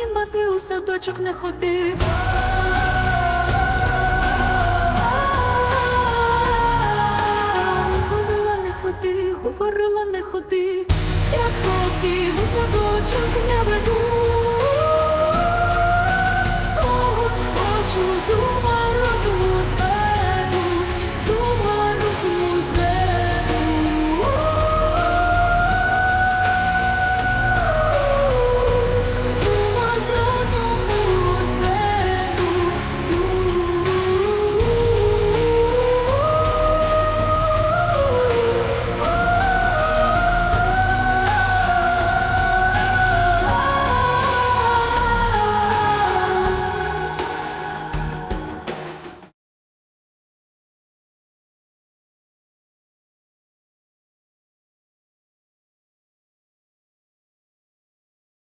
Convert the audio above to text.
мені мати у садочок не ходи. Говорила не ходи, говорила не ходи, як хлопці у садочок не веду.